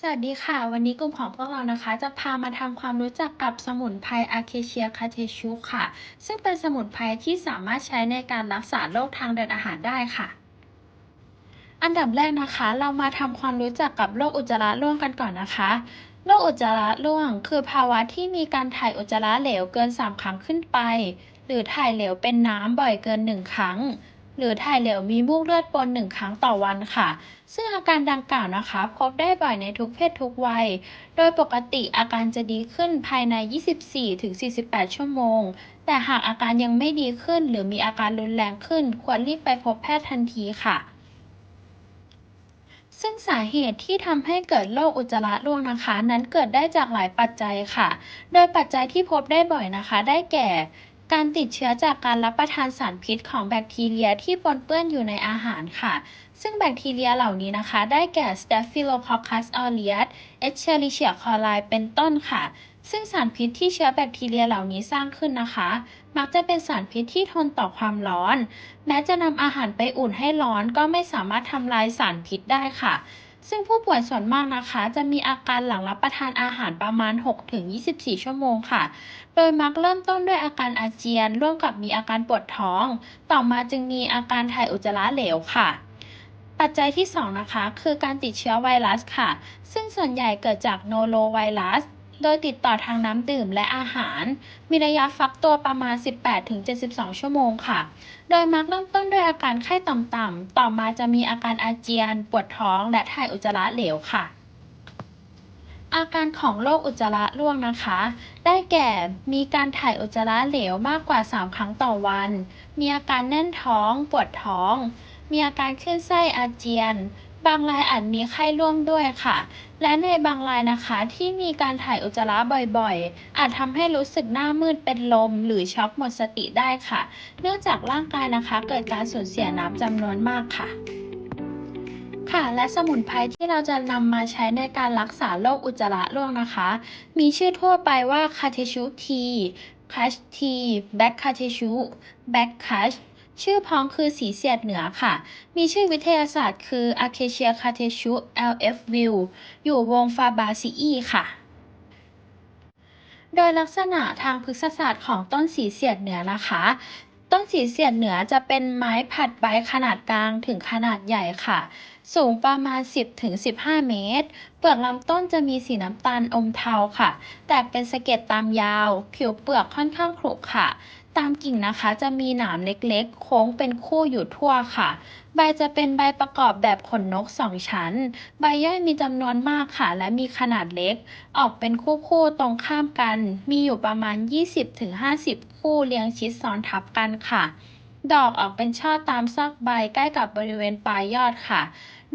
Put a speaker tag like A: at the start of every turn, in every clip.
A: สวัสดีค่ะ วันนี้กลุ่มของพวกเรานะคะจะพามาทำความรู้จักกับสมุนไพรอาเคเชียคาเทชูค่ะ ซึ่งเป็นสมุนไพรที่สามารถใช้ในการรักษาโรคทางเดินอาหารได้ค่ะ อันดับแรกนะคะ เรามาทำความรู้จักกับโรคอุจจาระร่วงกันก่อนนะคะโรคอุจจาระร่วง คือภาวะที่มีการถ่ายอุจจาระเหลวเกิน 3 ครั้งขึ้นไป หรือถ่ายเหลวเป็นน้ำบ่อยเกิน 1 ครั้ง หรือถ่ายเหลวมีมูกเลือดปน1ครั้งต่อวันค่ะ ซึ่งอาการดังกล่าวนะคะ พบได้บ่อยในทุกเพศทุกวัย โดยปกติอาการจะดีขึ้นภายใน 24-48 ชั่วโมง แต่หากอาการยังไม่ดีขึ้น หรือมีอาการรุนแรงขึ้น ควรรีบไปพบแพทย์ทันทีค่ะซึ่งสาเหตุที่ทำให้เกิดโรคอุจจาระร่วงนะคะ นั้นเกิดได้จากหลายปัจจัยค่ะ โดยปัจจัยที่พบได้บ่อยนะคะ ได้แก่ การติดเชื้อจากการรับประทานสารพิษของแบคทีเรียที่ปนเปื้อนอยู่ในอาหารค่ะ ซึ่งแบคทีเรียเหล่านี้นะคะ ได้แก่ Staphylococcus aureus Escherichia coli เป็นต้นค่ะ ซึ่งสารพิษที่เชื้อแบคทีเรียเหล่านี้สร้างขึ้นนะคะ มักจะเป็นสารพิษที่ทนต่อความร้อน แม้จะนำอาหารไปอุ่นให้ร้อนก็ไม่สามารถทำลายสารพิษได้ค่ะ ซึ่งผู้ป่วยส่วนมากนะคะ จะมีอาการหลังรับประทานอาหารประมาณ 6-24 ชั่วโมงค่ะ โดยมักเริ่มต้นด้วยอาการอาเจียน ร่วมกับมีอาการปวดท้อง ต่อมาจึงมีอาการถ่ายอุจจาระเหลวค่ะปัจจัยที่ 2 นะคะ คือการติดเชื้อไวรัสค่ะ ซึ่งส่วนใหญ่เกิดจากโนโรไวรัส โดยติดต่อทางน้ำดื่มและอาหาร มีระยะฟักตัวประมาณ 18-72 ชั่วโมงค่ะ โดยมักเริ่มต้นด้วยอาการไข้ต่ำๆ ต่อมาจะมีอาการอาเจียน ปวดท้อง และถ่ายอุจจาระเหลวค่ะ อาการของโรคอุจจาระร่วงนะคะ ได้แก่ มีการถ่ายอุจจาระเหลวมากกว่า 3 ครั้งต่อวัน มีอาการแน่นท้อง ปวดท้อง มีอาการคลื่นไส้อาเจียน บางรายอาจมีไข้ร่วมด้วยค่ะ และในบางรายนะคะที่มีการถ่ายอุจจาระบ่อยๆ อาจทำให้รู้สึกหน้ามืดเป็นลม หรือช็อกหมดสติได้ค่ะ เนื่องจากร่างกายนะคะ เกิดการสูญเสียน้ำจำนวนมากค่ะค่ะและสมุนไพรที่เราจะนำมาใช้ในการรักษาโรคอุจจาระร่วงนะคะ มีชื่อทั่วไปว่าคาเทชูทีคัชทีแบ็กคาเทชูแบ็กคัช ชื่อพ้องคือสีเสียดเหนือค่ะ มีชื่อวิทยาศาสตร์คือ Acacia c a t e c h u LF v i l อยู่วงฟาบาซีอีค่ะ โดยลักษณะทางพฤกษศาสตร์ของต้นสีเสียดเหนือนะคะ ต้นสีเสียดเหนือจะเป็นไม้ผัดใบขนาดกลางถึงขนาดใหญ่ค่ะ สูงประมาณ 10-15 เมตร เปลือกลำต้นจะมีสีน้ำตาลอมเทาค่ะ แตกเป็นสะเก็ดตามยาว ผิวเปลือกค่อนข้างขรุขระ ตามกิ่งนะคะจะมีหนามเล็กๆ โค้งเป็นคู่อยู่ทั่วค่ะ ใบจะเป็นใบประกอบแบบขนนกสองชั้น ใบย่อยมีจำนวนมากค่ะ และมีขนาดเล็ก ออกเป็นคู่ๆตรงข้ามกัน มีอยู่ประมาณ 20-50 คู่เรียงชิดซ้อนทับกันค่ะ ดอกออกเป็นช่อตามซอกใบใกล้กับบริเวณปลายยอดค่ะ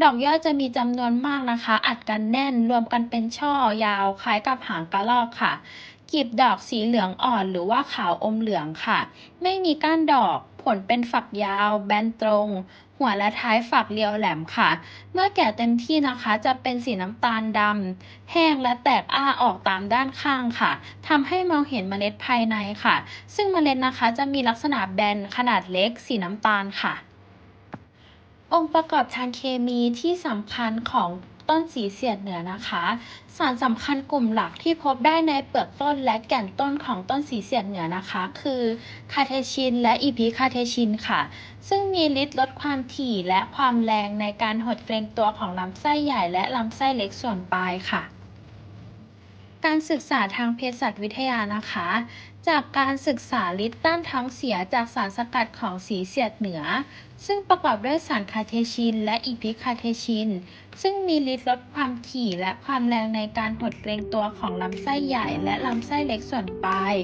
A: ดอกยอดจะมีจำนวนมากนะคะ อัดกันแน่นรวมกันเป็นช่อยาวคล้ายกับหางกระรอกค่ะ กลีบดอกสีเหลืองอ่อนหรือว่าขาวอมเหลืองค่ะ ไม่มีก้านดอก ผลเป็นฝักยาว แบนตรง หัวและท้ายฝักเรียวแหลมค่ะ เมื่อแก่เต็มที่นะคะจะเป็นสีน้ำตาลดำแห้งและแตกอ้าออกตามด้านข้างค่ะทำให้มองเห็นเมล็ดภายในค่ะ ซึ่งเมล็ดนะคะจะมีลักษณะแบนขนาดเล็ก สีน้ำตาลค่ะองค์ประกอบทางเคมีที่สำคัญของ ต้นสีเสียดเหนือนะคะ สารสำคัญกลุ่มหลักที่พบได้ในเปลือกต้นและแก่นต้นของต้นสีเสียดเหนือนะคะ คือคาเทชินและอีพิคาเทชินค่ะ ซึ่งมีฤทธิ์ลดความถี่และความแรงในการหดเกรงตัวของลำไส้ใหญ่และลำไส้เล็กส่วนปลายค่ะการศึกษาทางเภสัชวิทยานะคะ จากการศึกษาฤทธิ์ต้านท้องเสียจากสารสกัดของสีเสียดเหนือ ซึ่งประกอบด้วยสารคาเทชิน และอีพิคาเทชิน ซึ่งมีฤทธิ์ลดความถี่และความแรงในการหดเกรงตัวของลำไส้ใหญ่และลำไส้เล็กส่วนปลาย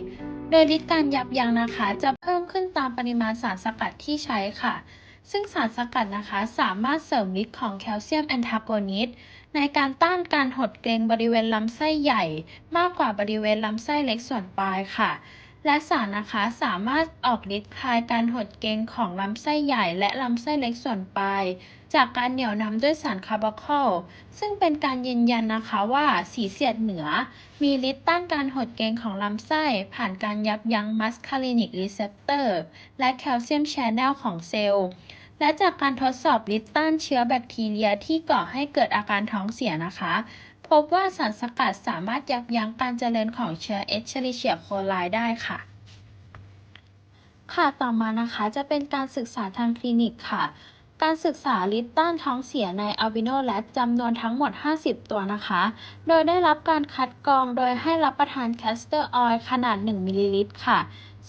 A: โดยฤทธิ์การยับยั้งนะคะ จะเพิ่มขึ้นตามปริมาณสารสกัดที่ใช้ค่ะ ซึ่งสารสกัดนะคะสามารถเสริมฤทธิ์ของแคลเซียมแอนทาโกนิสในการต้านการหดเกรงบริเวณลำไส้ใหญ่ มากกว่าบริเวณลำไส้เล็กส่วนปลายค่ะ และสารนะคะสามารถออกฤทธิ์คลายการหดเกรงของลำไส้ใหญ่ และลำไส้เล็กส่วนปลายจากการเหนี่ยวนำด้วยสารคาร์บอคอลซึ่งเป็นการยืนยันนะคะว่าสีเสียดเหนือ มีฤทธิ์ต้านการหดเกรงของลำไส้ ผ่านการยับยั้งมัสคารินิกรีเซปเตอร์และแคลเซียมแชนแนลของเซลล์ และจากการทดสอบฤทธิ์ต้านเชื้อแบคทีเรียที่ก่อให้เกิดอาการท้องเสียนะคะ พบว่าสารสกัดสามารถยับยั้งการเจริญของเชื้อเอชเ r ริเชียโคไลได้ค่ะค่ะ ต่อมานะคะจะเป็นการศึกษาทางคลินิกค่ะ การศึกษาลิตต้านท้องเสียในอัลบิโนแรดจำนวนทั้งหมด 50 ตัวนะคะ โดยได้รับการคัดกรองโดยให้รับประทานแคสเตอร์ออยล์ขนาด 1 มิลลิลิตรค่ะ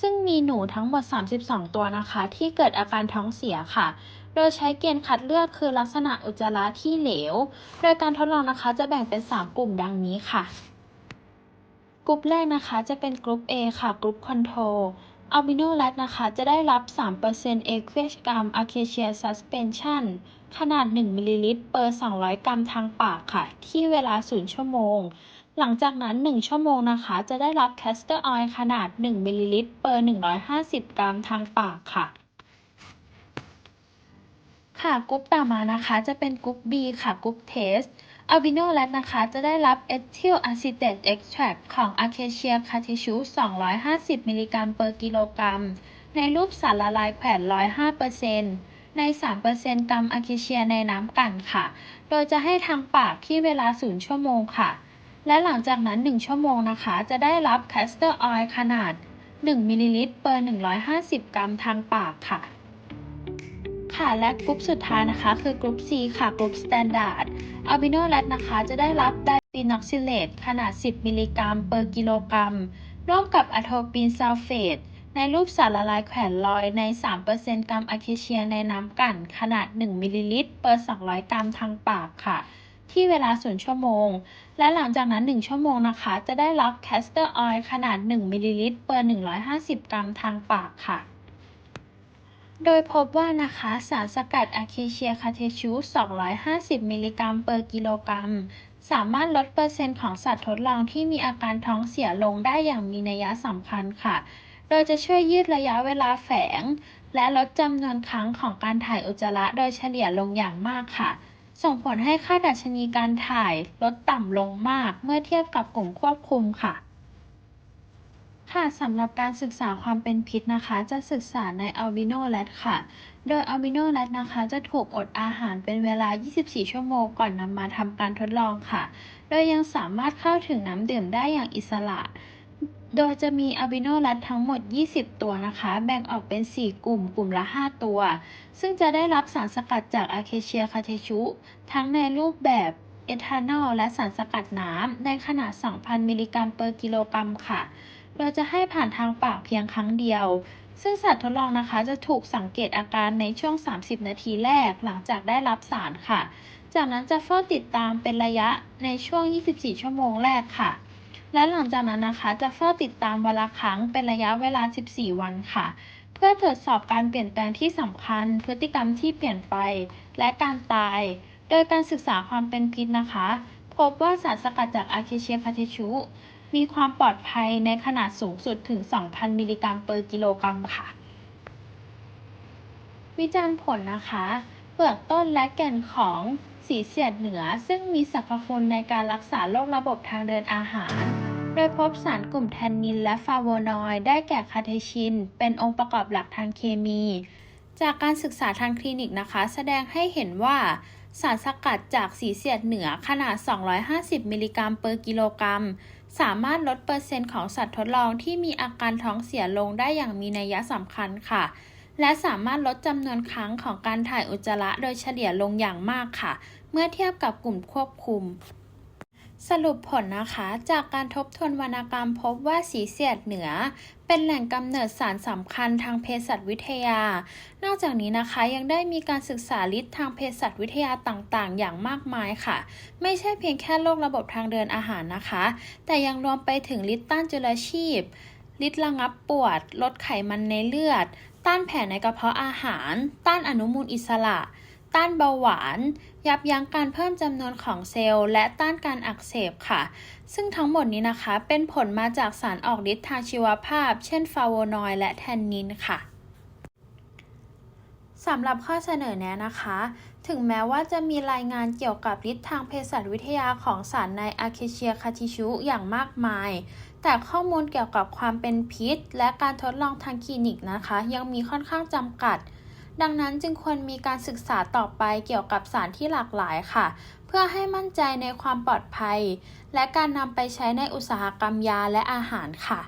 A: ซึ่งมีหนูทั้งหมด 32 ตัวนะคะ ที่เกิดอาการท้องเสียค่ะ โดยใช้เกณฑ์คัดเลือกคือลักษณะอุจจาระที่เหลว โดยการทดลองนะคะจะแบ่งเป็น 3 กลุ่มดังนี้ค่ะ กลุ่มแรกนะคะจะเป็นกลุ่ม A ค่ะ กลุ่มคอนโทรลอัลบิโนแรดนะคะจะได้รับ 3%เอคเวชกรัมอะเคเชียซัสเพนชั่นขนาด 1มิลลิลิตรเปอร์ 200 กรัมทางปากค่ะ ที่เวลา 0 ชั่วโมง หลังจากนั้น 1 ชั่วโมงนะคะ จะได้รับแคสเตอร์ออยล์ขนาด 1มิลลิลิตรเปอร์ 150 กรัมทางปากค่ะ ค่ะกรุ๊ปต่อมานะคะ จะเป็นกรุ๊ป B ค่ะกรุ๊ปเทสอัลบิโนแรดนะคะ จะได้รับเอทิลอะซิเตตเอ็ก r a c t ของอะเคเชียคาทิชู250 มิลลิกรัมเปอร์กิโลกรัม ในรูปสารละลายแขวน105%ใน 3%กรัมอะเคเชียในน้ำกันค่ะ โดยจะให้ทางปากที่เวลา 0 ชั่วโมงค่ะ และหลังจากนั้น 1 ชั่วโมงนะคะ จะได้รับแคสเตอร์ออยล์ขนาด 1มิลลิลิตรเปอร์ 150 กรัมทางปากค่ะ ค่ะและกลุ่มสุดท้ายนะคะ คือกลุ่ม C ค่ะกลุ่ม Standard อัลบิโนแรดนะคะ จะได้รับไดฟีนอกซิเลตขนาด 10 มิลลิกรัมเปอร์กิโลกรัม ร่วมกับอะโทปินซัลเฟตในรูปสารละลายแขวนลอยใน 3%กรัมอะเคเชียในน้ำกั่นขนาด 1 มิลลิลิตรเปอร์ 200 กรัมทางปากค่ะ ที่เวลา 0 ชั่วโมง และหลังจากนั้น 1 ชั่วโมงนะคะ จะได้รับแคสเตอร์ออยล์ขนาด 1 มิลลิลิตรเปอร์ 150 กรัมทางปากค่ะ โดยพบว่านะคะสารสกัดอะเคเชียคาเทชู250 มิลลิกรัมเปอร์กิโลกรัม สามารถลดเปอร์เซ็นต์ของสัตว์ทดลองที่มีอาการท้องเสียลงได้อย่างมีนัยสำคัญค่ะ โดยจะช่วยยืดระยะเวลาแฝง และลดจำนวนครั้งของการถ่ายอุจจาระโดยเฉลี่ยลงอย่างมากค่ะ ส่งผลให้ค่าดัชนีการถ่ายลดต่ำลงมากเมื่อเทียบกับกลุ่มควบคุมค่ะ ค่ะสำหรับการศึกษาความเป็นพิษนะคะ จะศึกษาในอัลบิโนแรดค่ะ โดยอัลบิโนแรดนะคะ จะถูกอดอาหารเป็นเวลา 24 ชั่วโมงก่อนนำมาทำการทดลองค่ะ โดยยังสามารถเข้าถึงน้ำดื่มได้อย่างอิสระ โดยจะมีอัลบิโนแรดทั้งหมด 20 ตัวนะคะ แบ่งออกเป็น 4 กลุ่ม กลุ่มละ 5 ตัว ซึ่งจะได้รับสารสกัดจากอาเคเชียคาเทชุ ทั้งในรูปแบบเอทานอลและสารสกัดน้ำ ในขนาด 2,000 มิลลิกรัมเปอร์กิโลกรัมค่ะ โดยจะให้ผ่านทางปากเพียงครั้งเดียว ซึ่งสัตว์ทดลองนะคะจะถูกสังเกตอาการในช่วง 30 นาทีแรกหลังจากได้รับสารค่ะ จากนั้นจะเฝ้าติดตามเป็นระยะในช่วง 24 ชั่วโมงแรกค่ะ และหลังจากนั้นนะคะจะเฝ้าติดตามวันละครั้งเป็นระยะเวลา 14 วันค่ะ เพื่อตรวจสอบการเปลี่ยนแปลงที่สำคัญ พฤติกรรมที่เปลี่ยนไป และการตาย โดยการศึกษาความเป็นพิษนะคะ พบว่าสารสกัดจากอาเคเชียคาเทชู มีความปลอดภัยในขนาดสูงสุดถึง 2,000 มิลลิกรัมเปอร์กิโลกรัมค่ะ วิจารณ์ผลนะคะ เปลือกต้นและแก่นของ สีเสียดเหนือซึ่งมีสรรพคุณในการรักษาโรคระบบทางเดินอาหาร โดยพบสารกลุ่มแทนนินและฟาโวนอยด์ได้แก่คาเทชิน เป็นองค์ประกอบหลักทางเคมี จากการศึกษาทางคลินิกนะคะ แสดงให้เห็นว่าสารสกัดจากสีเสียดเหนือขนาด 250 มิลลิกรัมเปอร์กิโลกรัม สามารถลดเปอร์เซ็นต์ของสัตว์ทดลองที่มีอาการท้องเสียลงได้อย่างมีนัยสำคัญค่ะ และสามารถลดจำนวนครั้งของการถ่ายอุจจาระโดยเฉลี่ยลงอย่างมากค่ะ เมื่อเทียบกับกลุ่มควบคุม สรุปผลนะคะ จากการทบทวนวรรณกรรมพบว่าสีเสียดเหนือ เป็นแหล่งกำเนิดสารสำคัญทางเภสัชวิทยา นอกจากนี้นะคะยังได้มีการศึกษาฤทธิ์ทางเภสัชวิทยาต่างๆ อย่างมากมายค่ะ ไม่ใช่เพียงแค่โรคระบบทางเดินอาหารนะคะ แต่ยังรวมไปถึงฤทธิ์ต้านจุลชีพฤทธิ์ระงับปวด ลดไขมันในเลือด ต้านแผลในกระเพาะอาหาร ต้านอนุมูลอิสระ ต้านเบาหวาน ยับยั้งการเพิ่มจำนวนของเซลล์ และต้านการอักเสบค่ะ ซึ่งทั้งหมดนี้นะคะเป็นผลมาจากสารออกฤทธิ์ทางชีวภาพ เช่นฟลาโวนอยด์และแทนนินค่ะสำหรับข้อเสนอแนะนะคะ ถึงแม้ว่าจะมีรายงานเกี่ยวกับฤทธิ์ทางเภสัชวิทยาของสารในอะเคเชียคาทิชูอย่างมากมาย แต่ข้อมูลเกี่ยวกับความเป็นพิษ และการทดลองทางคลินิกนะคะ ยังมีค่อนข้างจำกัด ดังนั้นจึงควรมีการศึกษาต่อไปเกี่ยวกับสารที่หลากหลายค่ะ เพื่อให้มั่นใจในความปลอดภัย และการนำไปใช้ในอุตสาหกรรมยาและอาหารค่ะ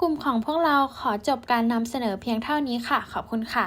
A: กลุ่มของพวกเราขอจบการนำเสนอเพียงเท่านี้ค่ะ ขอบคุณค่ะ